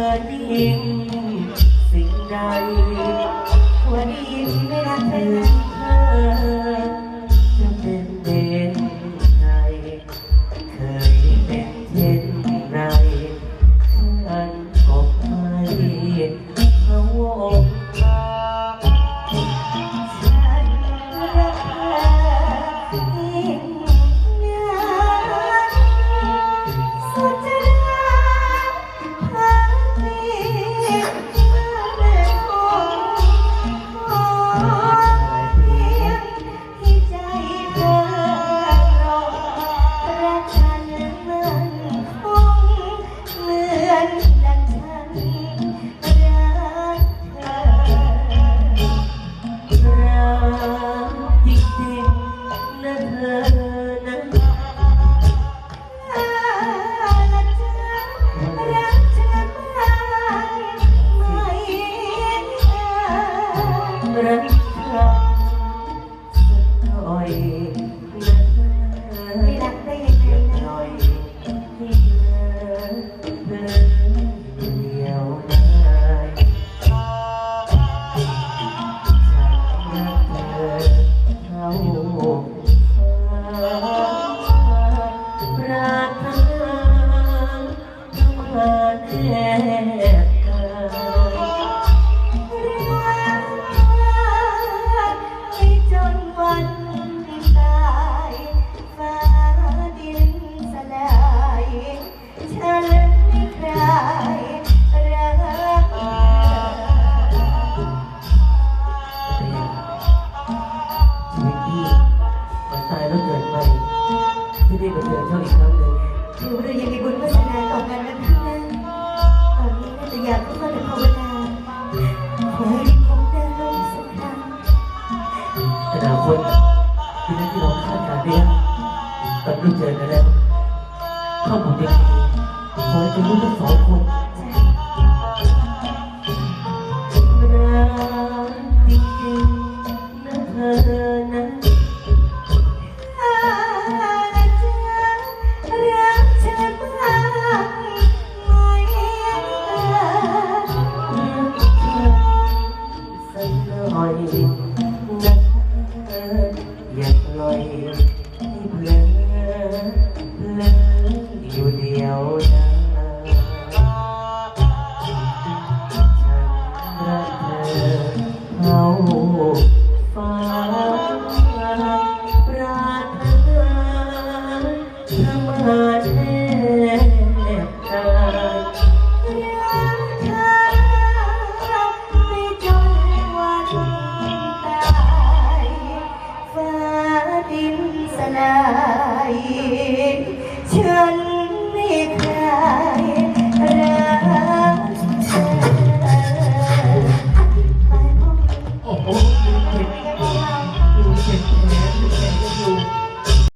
อยิ่งสิ่งใด plane. ชีวิตพี่ตายแล้วเกิดใหม่ที่ได้มาเจอเจ้าอีกครั้งหนึ่งถือว่าเรายังมีบุญวาสนาต่อกันนะพี่นะตอนนี้น่าจะอยากเข้ามาในภาวนาขอให้ได้พบเจอลูกสักครั้งอนคตที่นั่นที่เาการเนี่ยตอนรู้เจอกันแล้ว เข้ามาเดีรั้งนี้ขอให้ทั้งสองคน gun.